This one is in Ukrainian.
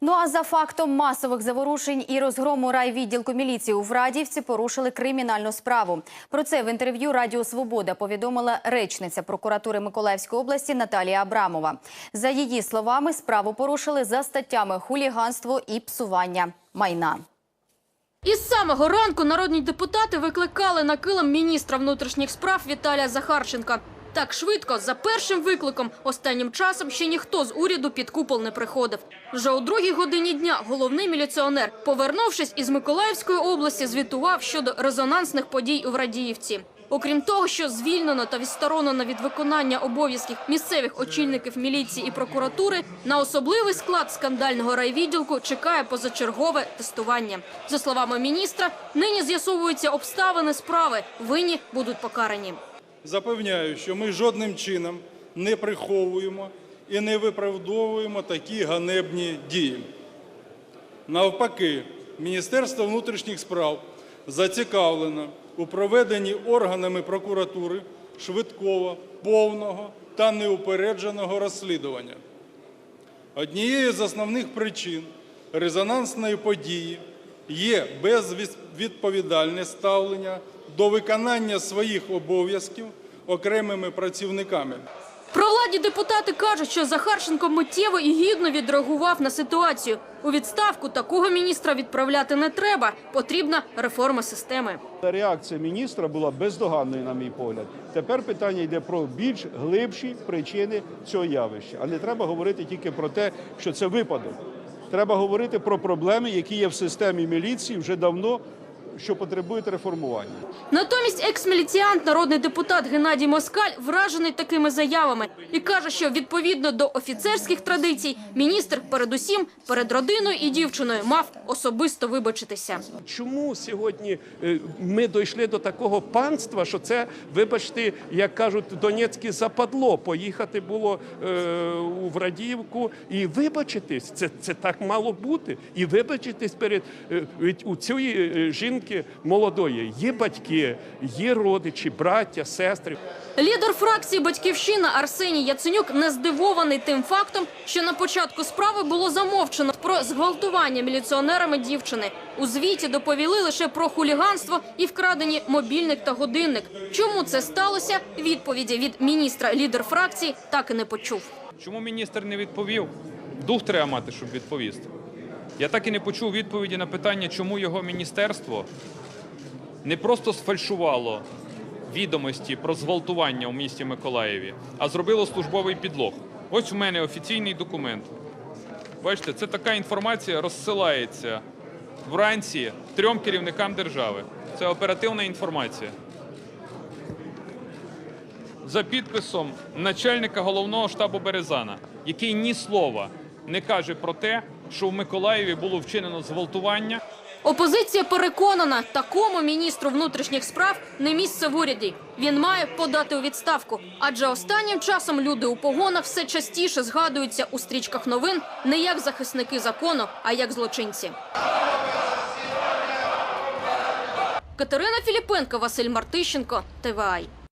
Ну а за фактом масових заворушень і розгрому райвідділку міліції у Врадівці порушили кримінальну справу. Про це в інтерв'ю Радіо Свобода повідомила речниця прокуратури Миколаївської області Наталія Абрамова. За її словами, справу порушили за статтями хуліганство і псування майна. Із самого ранку народні депутати викликали на килим міністра внутрішніх справ Віталія Захарченка. Так швидко, за першим викликом, останнім часом ще ніхто з уряду під купол не приходив. Вже у другій годині дня головний міліціонер, повернувшись із Миколаївської області, звітував щодо резонансних подій у Врадіївці. Окрім того, що звільнено та відсторонено від виконання обов'язків місцевих очільників міліції і прокуратури, на особливий склад скандального райвідділку чекає позачергове тестування. За словами міністра, нині з'ясовуються обставини справи. Винні будуть покарані. Запевняю, що ми жодним чином не приховуємо і не виправдовуємо такі ганебні дії. Навпаки, Міністерство внутрішніх справ зацікавлено у проведенні органами прокуратури швидкого, повного та неупередженого розслідування. Однією з основних причин резонансної події є безвідповідальне ставлення до виконання своїх обов'язків окремими працівниками. Провладні депутати кажуть, що Захарченко миттєво і гідно відреагував на ситуацію. У відставку такого міністра відправляти не треба. Потрібна реформа системи. Реакція міністра була бездоганною, на мій погляд. Тепер питання йде про більш глибші причини цього явища. А не треба говорити тільки про те, що це випадок. Треба говорити про проблеми, які є в системі міліції вже давно, що потребують реформування. Натомість екс-міліціант, народний депутат Геннадій Москаль вражений такими заявами і каже, що відповідно до офіцерських традицій міністр передусім перед родиною і дівчиною мав особисто вибачитися. Чому сьогодні е, ми дійшли до такого панства, що це, вибачте, як кажуть, Донецьке западло. Поїхати було е, у Врадіївку і вибачитись. Це, це так мало бути. І вибачитись перед е, у цієї е, жінки молодої. Є батьки, є родичі, браття, сестри. Лідер фракції Батьківщина Арсеній Яценюк не здивований тим фактом, що на початку справи було замовчено про зґвалтування міліціонерами дівчини. У звіті доповіли лише про хуліганство і вкрадені мобільник та годинник. Чому це сталося? Відповіді від міністра лідер фракції так і не почув. Чому міністр не відповів? Дух треба мати, щоб відповісти. Я так і не почув відповіді на питання, чому його міністерство не просто сфальшувало відомості про зґвалтування у місті Миколаєві, а зробило службовий підлог. Ось у мене офіційний документ. Бачите, це така інформація розсилається вранці трьом керівникам держави. Це оперативна інформація. За підписом начальника головного штабу Березана, який ні слова не каже про те, що в Миколаєві було вчинено зґвалтування. Опозиція переконана, такому міністру внутрішніх справ не місце в уряді. Він має подати у відставку, адже останнім часом люди у погонах все частіше згадуються у стрічках новин не як захисники закону, а як злочинці. Катерина Філіпенко, Василь Мартищенко, ТВАЙ.